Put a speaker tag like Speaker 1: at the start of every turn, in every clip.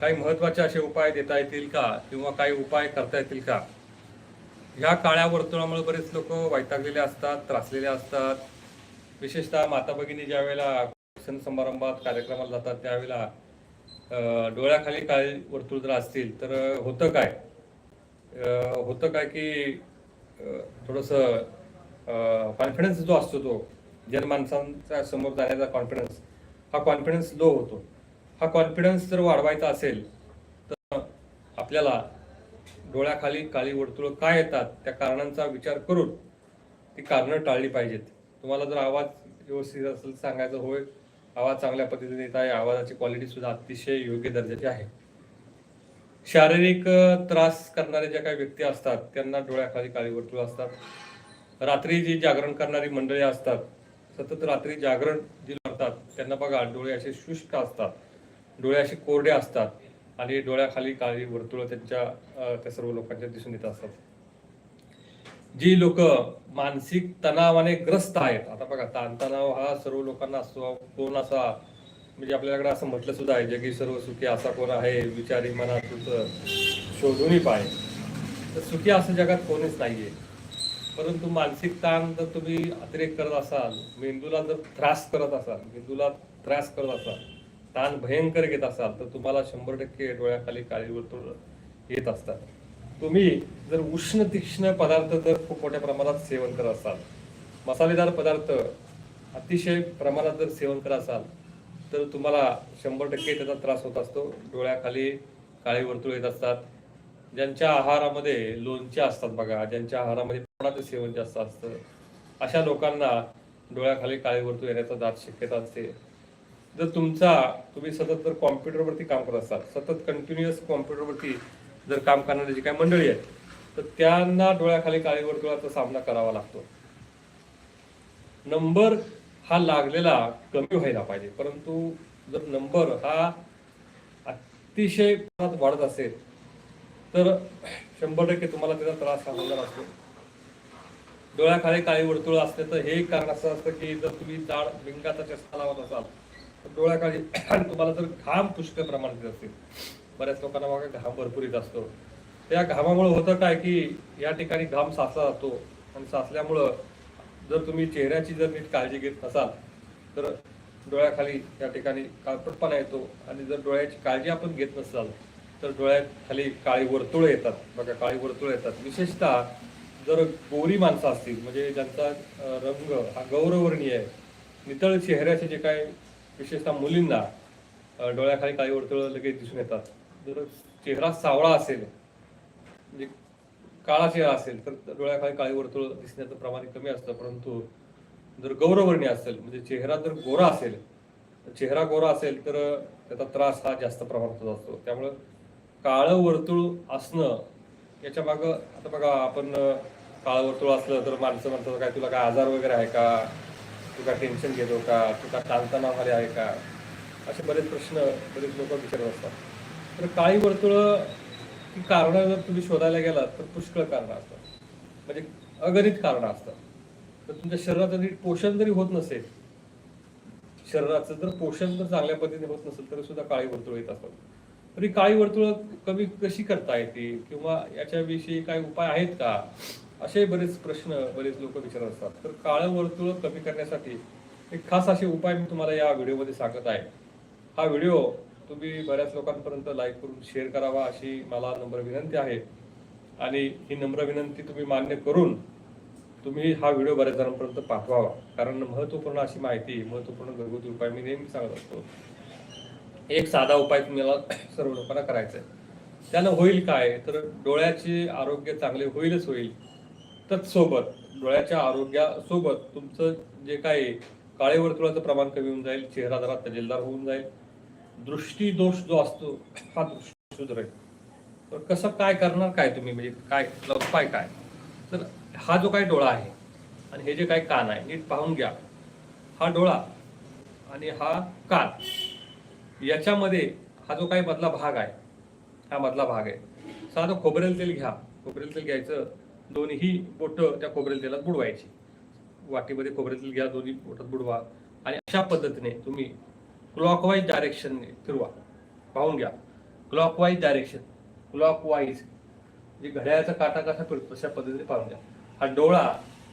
Speaker 1: काही महत्त्वाचे असे उपाय देता येतील का? किंवा काही उपाय करता येतील का? ह्या काळ्या वर्तुळामुळे बरेच लोक वैतागलेले असतात त्रासलेले असतात. विशेषतः माता भगिनी ज्या वेळेला सण समारंभात कार्यक्रमाला जातात त्यावेळेला डोळ्याखाली काळी वर्तुळ जर असतील तर होतं काय? होतं काय की थोडंसं कॉन्फिडन्स जो असतो तो जनमानसांच्या समोर जाण्याचा कॉन्फिडन्स हा कॉन्फिडन्स लो होतो. हा कॉन्फिडन्स जर वाढवायचा असेल तर आपल्याला डोळ्याखाली काळी वर्तुळं काय येतात त्या कारणांचा विचार करून ती कारणं टाळली पाहिजेत. तुम्हाला जर आवाज व्यवस्थित असेल सांगायचं होय आवाज चांगल्या पद्धतीने येत आहे आवाजाची क्वालिटी सुद्धा अतिशय योग्य दर्जाची आहे. शारीरिक त्रास करणारे ज्या काही व्यक्ती असतात त्यांना डोळ्याखाली काळी वर्तुळ असतात. रात्री जी जागरण करणारी मंडळी असतात सतत रात्री जागरण जी करतात त्यांना बघा डोळे असे शुष्क असतात. डोळे असे कोरडे असतात आणि डोळ्याखाली काळी वर्तुळ त्यांच्या त्या सर्व लोकांच्या दिसून येत असतात. जी लोक मानसिक तणावाने ग्रस्त आहेत आता बघा ताणतणाव हा सर्व लोकांना असतो कोण असा म्हणजे आपल्याकडे असं म्हटलं सुद्धा आहे जगी सर्व सुखी असा कोण आहे विचारी मनात शोधूनही पाय. तर सुखी असं जगात कोणीच नाहीये. परंतु मानसिक ताण जर तुम्ही अतिरेक करत असाल मेंदूला जर त्रास करत असाल मेंदूला त्रास करत असाल ताण भयंकर घेत असाल तर तुम्हाला शंभर टक्के डोळ्याखाली काळी वर्तुळ येत असतात. तुम्ही जर उष्ण तीक्ष्ण पदार्थ जर खूप मोठ्या प्रमाणात सेवन करत असाल मसालेदार पदार्थ अतिशय प्रमाणात जर सेवन करत असाल तर तुम्हाला शंभर टक्के त्याचा त्रास होत असतो. डोळ्याखाली काळी वर्तुळ येत असतात. ज्यांच्या आहारामध्ये लोणचे असतात बघा ज्यांच्या आहारामध्ये प्रमाणाचं सेवन जास्त असतं अशा लोकांना डोळ्याखाली काळी वर्तुळ येण्याचा दाट शक्यता असते. जर तुमचा तुम्ही सतत जर कॉम्प्युटरवरती काम करत असाल सतत कंटिन्युअस कॉम्प्युटरवरती जर काम करणारी जी काही मंडळी आहेत तर त्यांना डोळ्याखाली काळी वर्तुळाचा सामना करावा लागतो. नंबर हा लागलेला कमी व्हायला पाहिजे परंतु जर नंबर हा अतिशय वाढत असेल तर शंभर टक्के तुम्हाला त्याचा त्रास हा होणार असतो. डोळ्याखाली काळी वर्तुळ असते तर हे कारण असं असतं की जर तुम्ही जाड लिंगाचा चष्मा लावत असाल तर डोळ्याखाली आणि तुम्हाला जर घाम पुष्कळ प्रमाणात येत असेल बऱ्याच लोकांना मागे घाम भरपूर येत असतो त्या घामामुळे होतं काय की या ठिकाणी घाम साचला जातो आणि साचल्यामुळं जर तुम्ही चेहऱ्याची जर नीट काळजी घेत नसाल तर डोळ्याखाली या ठिकाणी काळपटपणा येतो आणि जर डोळ्याची काळजी आपण घेत नसाल तर डोळ्याखाली काळी वर्तुळ येतात. बघा काळी वर्तुळ येतात. विशेषतः जर गोरी माणसं असतील म्हणजे ज्यांचा रंग हा गौरवर्णीय आहे नितळ चेहऱ्याचे जे काय विशेषतः मुलींना डोळ्याखाली काही वर्तुळ लगेच दिसून येतात. जर चेहरा सावळा असेल म्हणजे काळा चेहरा असेल तर डोळ्याखाली काळी वर्तुळ दिसण्याचं प्रमाण कमी असतं. परंतु जर गौरवर्णीय असेल म्हणजे चेहरा जर गोरा असेल चेहरा गोरा असेल तर त्याचा त्रास हा जास्त प्रमाणात होत असतो. त्यामुळं काळं वर्तुळ असणं याच्या मागं आता बघा आपण काळं वर्तुळ असलं तर माणसं म्हणतात काय तुला काय आजार वगैरे आहे का? तू टेन्शन घेतो का तू काय ताणतणाव आहे का? असे बरेच प्रश्न बरेच लोक विचारत असतात. तर काळी वर्तुळ ही कारणं जर तुम्ही शोधायला गेलात तर पुष्कळ कारणं असतात. म्हणजे अगणित कारणं असतात. तर तुमच्या शरीराचं नीट पोषण जरी होत नसेल शरीराचं जर पोषण जर चांगल्या पद्धतीने होत नसेल तरी सुद्धा काळी वर्तुळ येत असतात. तरी काळी वर्तुळ कमी कशी करता येते किंवा याच्याविषयी काही उपाय आहेत का? असे बरेच प्रश्न बरेच लोक विचारत असतात. तर काळं वर्तुळ कमी करण्यासाठी एक खास असे उपाय मी तुम्हाला या व्हिडिओमध्ये सांगत आहे. हा व्हिडिओ तुम्ही बऱ्याच लोकांपर्यंत लाईक करून शेअर करावा अशी मला नम्र विनंती आहे. आणि ही नम्र विनंती तुम्ही मान्य करून तुम्ही हा व्हिडिओ बऱ्याच जणांपर्यंत पाठवावा. कारण महत्त्वपूर्ण अशी माहिती महत्त्वपूर्ण घरगुती उपाय मी नेहमी सांगत असतो. एक साधा उपाय तुम्हाला सर्व लोकांना करायचा आहे. त्यानं होईल काय? तर डोळ्याचे आरोग्य चांगले होईलच होईल. तत्सोबत डोळ्याच्या आरोग्यासोबत तुमचं जे काही काळे वर्तुळाचं प्रमाण कमी होऊन जाईल चेहरा जरा तजेलदार होऊन जाईल. दृष्टी दोष जो असतो हा दृष्टी सुधारेल तर कसं काय करणार काय तुम्ही? म्हणजे काय उपाय काय? तर हा जो काही डोळा आहे आणि हे जे काही कान आहे नीट पाहून घ्या. हा डोळा आणि हा कान याच्यामध्ये हा जो काही मधला भाग आहे हा मधला भाग आहे. साधं खोबरेल तेल घ्या. खोबरेल तेल घ्यायचं दोन्ही बोटं त्या खोबरेल तेलात बुडवायची. वाटीमध्ये खोबरेल तेल घ्या दोन्ही बोटात बुडवा. आणि अशा पद्धतीने तुम्ही क्लॉकवाईज डायरेक्शनने फिरवा. पाहून घ्या. क्लॉकवाईज डायरेक्शन क्लॉकवाईज जे घड्याळाचा काटा कसा फिरतो तशा पद्धतीने पाहून घ्या. हा डोळा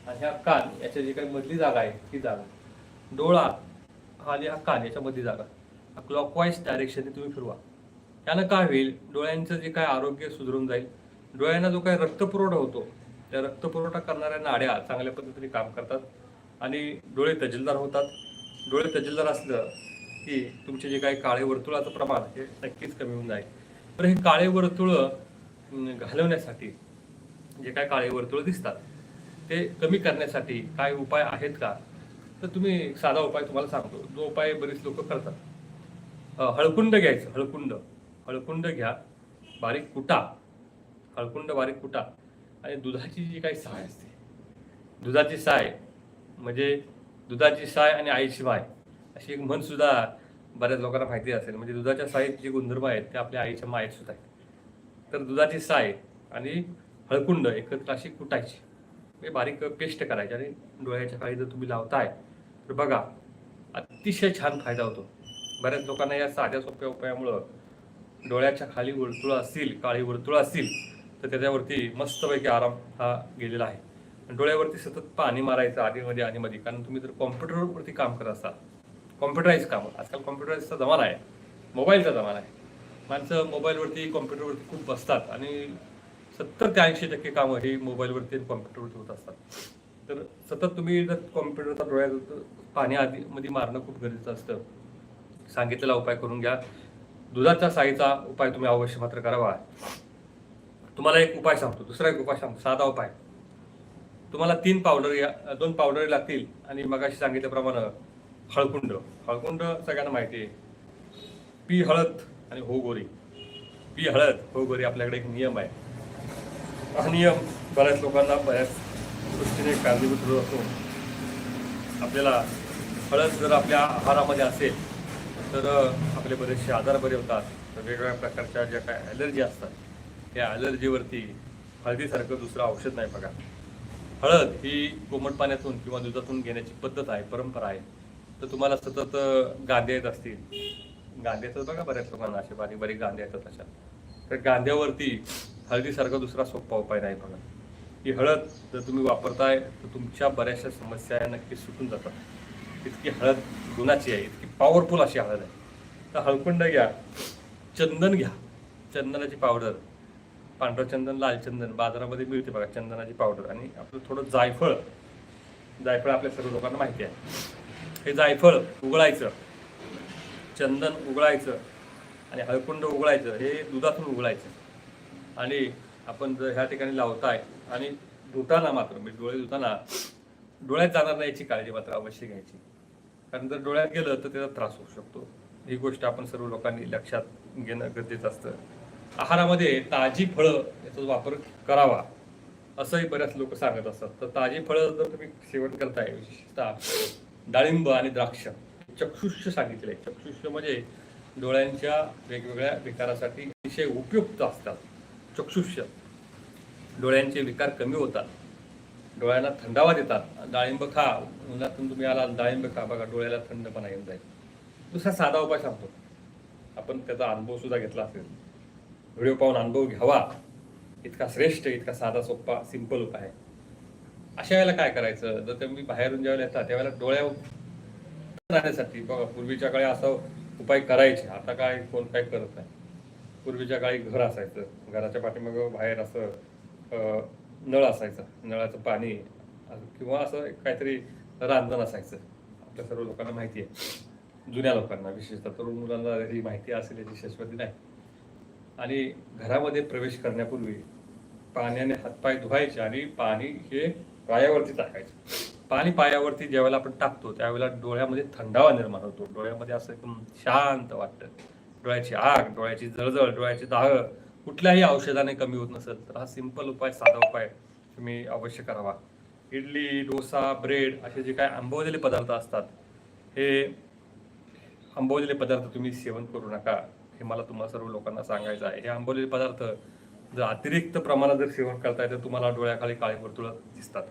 Speaker 1: आणि हा कान याच्या जी काही मधली जागा आहे ती जागा. डोळा हा आणि हा कान याच्या मधली जागा. हा क्लॉकवाईज डायरेक्शनने तुम्ही फिरवा. त्यानं काय होईल? डोळ्यांचं जे काय आरोग्य सुधारून जाईल. डोळ्यांना जो काही रक्तपुरवठा होतो त्या रक्तपुरवठा करणाऱ्या नाड्या चांगल्या पद्धतीने काम करतात आणि डोळे तजेलदार होतात. डोळे तजेलदार असलं की तुमचे जे काही काळे वर्तुळाचं प्रमाण हे नक्कीच कमी होऊन जाईल. तर हे काळे वर्तुळ घालवण्यासाठी जे काय काळे वर्तुळ दिसतात ते कमी करण्यासाठी काय उपाय आहेत का? तर तुम्ही एक साधा उपाय तुम्हाला सांगतो. जो उपाय बरीच लोक करतात. हळकुंड घ्यायचं. हळकुंड. हळकुंड घ्या. बारीक कुटा. हळकुंड बारीक कुटा. आणि दुधाची जी काही साय असते. दुधाची साय म्हणजे दुधाची साय आणि आईची माय अशी एक म्हणसुद्धा बऱ्याच लोकांना माहिती असेल. म्हणजे दुधाच्या सायेत जे गुणधर्म आहेत ते आपल्या आईच्या मायेत सुद्धा आहेत. तर दुधाची साय आणि हळकुंड एकत्र अशी कुटायची. म्हणजे बारीक पेस्ट करायची आणि डोळ्याच्या काळी जर तुम्ही लावताय तर बघा अतिशय छान फायदा होतो. बऱ्याच लोकांना या साध्या सोप्या उपायामुळं डोळ्याच्या खाली वर्तुळ असतील काळी वर्तुळ असतील तर त्याच्यावरती मस्तपैकी आराम हा गेलेला आहे. आणि डोळ्यावरती सतत पाणी मारायचं आधीमध्ये आधीमध्ये. कारण तुम्ही जर कॉम्प्युटरवरती काम करत असाल कॉम्प्युटराईज काम आजकाल कॉम्प्युटराईजचा जमाना आहे मोबाईलचा जमाना आहे. माणसं मोबाईलवरती कॉम्प्युटरवरती खूप बसतात आणि सत्तर ते ऐंशी टक्के कामं ही मोबाईलवरती आणि कॉम्प्युटरवरती होत असतात. तर सतत तुम्ही जर कॉम्प्युटरचा डोळ्यात पाणी आधीमध्ये मारणं खूप गरजेचं असतं. सांगितलेला उपाय करून घ्या. दुधाच्या साईचा उपाय तुम्ही अवश्य मात्र करावा. तुम्हाला एक उपाय सांगतो दुसरा एक उपाय सांगतो साधा उपाय. तुम्हाला तीन पावडर या दोन पावडर लागतील आणि मगाशी सांगितल्याप्रमाणे हळकुंड. हळकुंड सगळ्यांना माहिती आहे. पी हळद आणि हो गोरी. पी हळद हो गोरी आपल्याकडे एक नियम आहे. हा नियम बऱ्याच लोकांना बऱ्याच दृष्टीने कारणीभूत होत असतो. आपल्याला हळद जर आपल्या आहारामध्ये असेल तर आपले बरेचसे आजार बरे होतात. तर वेगवेगळ्या प्रकारच्या ज्या काय ॲलर्जी असतात या ॲलर्जीवरती हळदीसारखं दुसरं औषध नाही बघा. हळद ही कोमट पाण्यातून किंवा दुधातून घेण्याची पद्धत आहे परंपरा आहे. तर तुम्हाला सतत गांधे येत असतील. गांधे येतात बघा बऱ्याच लोकांना असे बारीक बारीक गांधे येतात अशा. तर गांध्यावरती हळदीसारखा दुसरा सोपा उपाय नाही बघा. ही हळद जर तुम्ही वापरताय तर तुमच्या बऱ्याचशा समस्या नक्की सुटून जातात. इतकी हळद गुणाची आहे इतकी पॉवरफुल अशी हळद आहे. तर हळकुंड घ्या चंदन घ्या. चंदनाची पावडर पांढरं चंदन लाल चंदन बाजारामध्ये मिळते बघा चंदनाची पावडर आणि आपलं थोडं जायफळ. जायफळ आपल्या सर्व लोकांना माहिती आहे. हे जायफळ उघडायचं चंदन उघडायचं आणि हळकुंड उघडायचं हे दुधातून उघडायचं आणि आपण जर ह्या ठिकाणी लावताय आणि धुताना मात्र म्हणजे डोळे धुताना डोळ्यात जाणार नाही याची काळजी मात्र अवश्य घ्यायची. कारण जर डोळ्यात गेलं तर त्याचा त्रास होऊ शकतो. ही गोष्ट आपण सर्व लोकांनी लक्षात घेणं गरजेचं असतं. आहारामध्ये ताजी फळं याचा वापर करावा असंही बऱ्याच लोक सांगत असतात. तर ताजी फळं जर तुम्ही सेवन करताय विशेषतः डाळिंब आणि द्राक्ष चक्षुष्य सांगितले चक्षुष्य म्हणजे डोळ्यांच्या वेगवेगळ्या विकारासाठी अतिशय उपयुक्त असतात. चक्षुष्य डोळ्यांचे विकार कमी होतात डोळ्यांना थंडावा देतात. डाळिंब खा उन्हातून तुम्ही आला डाळिंब खा बघा डोळ्याला थंडपणा येऊन जाईल. दुसरा साधा उपाय सांगतो. आपण त्याचा अनुभव सुद्धा घेतला असेल. व्हिडिओ पाहून अनुभव घ्यावा. इतका श्रेष्ठ इतका साधा सोपा सिंपल उपाय आहे. अशा वेळेला काय करायचं? जर तुम्ही बाहेरून ज्यावेळेला येतात त्यावेळेला डोळ्या राहण्यासाठी बघा पूर्वीच्या काळी असं उपाय करायचे. आता काय कोण काय करत नाही. पूर्वीच्या काळी घर असायचं. घराच्या पाठीमागं बाहेर असं नळ असायचं. नळाचं पाणी किंवा असं काहीतरी रांधण असायचं. आपल्या सर्व लोकांना माहिती आहे. जुन्या लोकांना विशेषतः तरुण मुलांना ही माहिती असेल याची शाश्वती नाही. आणि घरामध्ये प्रवेश करण्यापूर्वी पाण्याने हातपाय धुवायचे आणि पाणी हे पायावरती टाकायचं. पाणी पायावरती ज्यावेळेला आपण टाकतो त्यावेळेला डोळ्यामध्ये थंडावा निर्माण होतो. डोळ्यामध्ये असं एकदम शांत वाटतं. डोळ्याची आग डोळ्याची जळजळ डोळ्याची दाह कुठल्याही औषधाने कमी होत नसेल तर हा सिंपल उपाय साधा उपाय तुम्ही अवश्य करावा. इडली डोसा ब्रेड असे जे काय आंबवलेले पदार्थ असतात हे आंबवलेले पदार्थ तुम्ही सेवन करू नका. हे मला तुम्हाला सर्व लोकांना सांगायचं आहे. हे आंबवलेले पदार्थ जर अतिरिक्त प्रमाणात जर सेवन करताय तर तुम्हाला डोळ्याखाली काळे वर्तुळ दिसतात.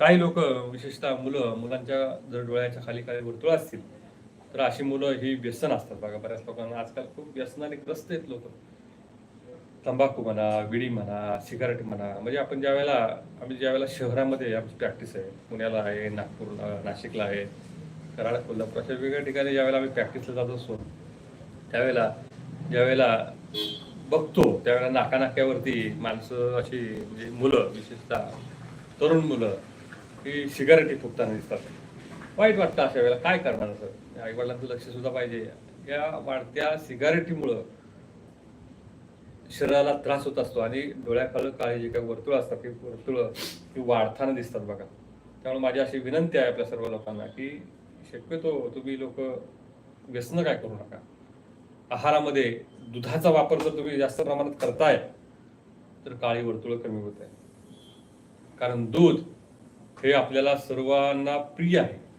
Speaker 1: काही लोक विशेषतः मुलं मुलांच्या जर डोळ्याच्या खाली काळे वर्तुळ असतील तर अशी मुलं ही व्यसन असतात बघा बऱ्याच लोकांना. आजकाल खूप व्यसनाने ग्रस्त आहेत लोक. तंबाखू म्हणा विडी म्हणा सिगारेट म्हणा. म्हणजे आपण ज्या वेळेला आम्ही ज्या वेळेला शहरामध्ये आमची प्रॅक्टिस आहे पुण्याला आहे नागपूरला नाशिकला आहे कराड कोल्हापूर अशा वेगवेगळ्या ठिकाणी ज्यावेळेला आम्ही प्रॅक्टिसला जात असतो त्यावेळेला ज्यावेळेला बघतो त्यावेळेला नाकानाक्यावरती माणसं अशी म्हणजे मुलं विशेषतः तरुण मुलं ही सिगारेटी फुकताना दिसतात. वाईट वाटतं अशा वेळेला. काय करणार असं? आईवडिलांचं लक्ष सुद्धा पाहिजे. या वाढत्या सिगारेटीमुळं शरीराला त्रास होत असतो आणि डोळ्याखाल काळी जे काही वर्तुळ असतात ती वर्तुळ ती वाढताना दिसतात बघा. त्यामुळे माझी अशी विनंती आहे आपल्या सर्व लोकांना की शक्यतो तुम्ही लोक व्यसन काय करू नका. आहारामध्ये दुधाचा वापर जर तुम्ही जास्त प्रमाणात करताय तर काळी वर्तुळ कमी होत आहे. कारण दूध हे आपल्याला सर्वांना प्रिय आहे.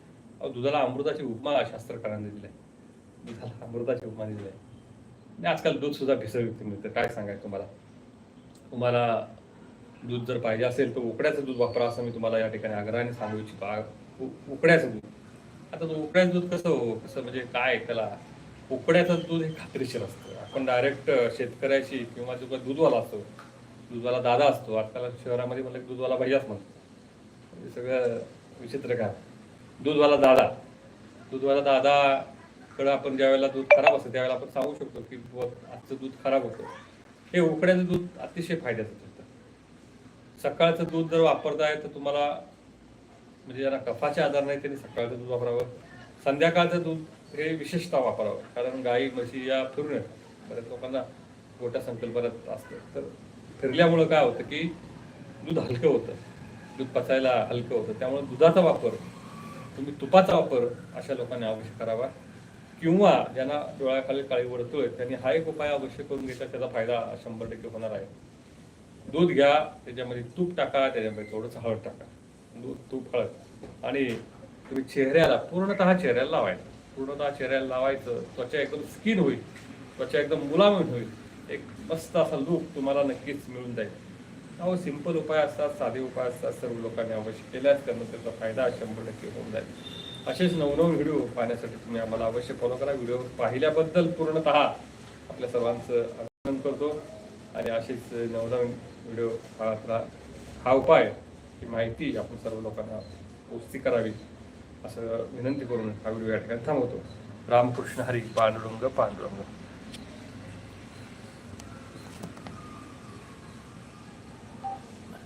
Speaker 1: दुधाला अमृताची उपमा शास्त्रकारांनी दिली आहे. दुधाला अमृताची उपमा दिली आहे. आणि आजकाल दूध सुद्धा भेसळयुक्त मिळतं. काय सांगायचं तुम्हाला? तुम्हाला दूध जर पाहिजे असेल तर उकड्याचं दूध वापरा असं मी तुम्हाला या ठिकाणी आग्रहाने सांगू इच्छितो. उ- उकड्याचं दूध. आता तो उकड्याचं दूध कसं हो? कसं म्हणजे काय त्याला? उकड्याचं दूध हे खात्रीशीर असतं. आपण डायरेक्ट शेतकऱ्याशी किंवा जो काही दूधवाला असतो दूधवाला दादा असतो आजकाल शहरामध्ये म्हणलं दूधवाला भैयाच म्हणतो. हे सगळं विचित्र काय दूधवाला दादा. दूधवाला दादाकडं आपण ज्या वेळेला दूध खराब असतं त्यावेळेला आपण सांगू शकतो की आजचं दूध खराब होतं. हे उकड्याचं दूध अतिशय फायद्याचं ठरतं. सकाळचं दूध जर वापरताय तर तुम्हाला म्हणजे ज्यांना कफाचे आजार नाही त्यांनी सकाळचं दूध वापरावं. संध्याकाळचं दूध हे विशेषतः वापरावं. कारण गाई म्हशी या फिरून येतात बऱ्याच लोकांना मोठ्या संकल्पनात असतं. तर फिरल्यामुळं काय होतं की दूध हलकं होतं. दूध पचायला हलकं होतं. त्यामुळे दुधाचा वापर तुम्ही तुपाचा वापर अशा लोकांनी अवश्य करावा. किंवा ज्यांना डोळ्याखाली काळी वर्तुळ त्यांनी हा एक उपाय अवश्य करून घेतला त्याचा फायदा शंभर टक्के होणार आहे. दूध घ्या त्याच्यामध्ये तूप टाका त्याच्यामध्ये थोडंसं हळद टाका. दूध तूप हळद. आणि तुम्ही चेहऱ्याला पूर्णतः चेहऱ्याला लावायचं पूर्णतः चेहऱ्याला लावायचं त्वचा एकदम स्किन होईल त्वचा एकदम मुलामय होईल. एक मस्त असा लूक तुम्हाला नक्कीच मिळून जाईल. अहो सिंपल उपाय असतात साधे उपाय असतात सर्व लोकांनी अवश्य केल्यास त्यांना त्याचा फायदा शंभर टक्के होऊन जाईल. असेच नवनवीन व्हिडिओ पाहण्यासाठी तुम्ही आम्हाला अवश्य फॉलो करा. व्हिडिओ पाहिल्याबद्दल पूर्णतः आपल्या सर्वांचं अभिनंदन करतो. आणि असेच नवनवीन व्हिडिओ पाहत राहा. हा उपाय ही माहिती आपण सर्व लोकांना पोस्ती करावी. असं विनंती करून हा व्हिडिओ या ठिकाणी थांबवतो. रामकृष्ण हरी पांडुरंग पांडुरंग.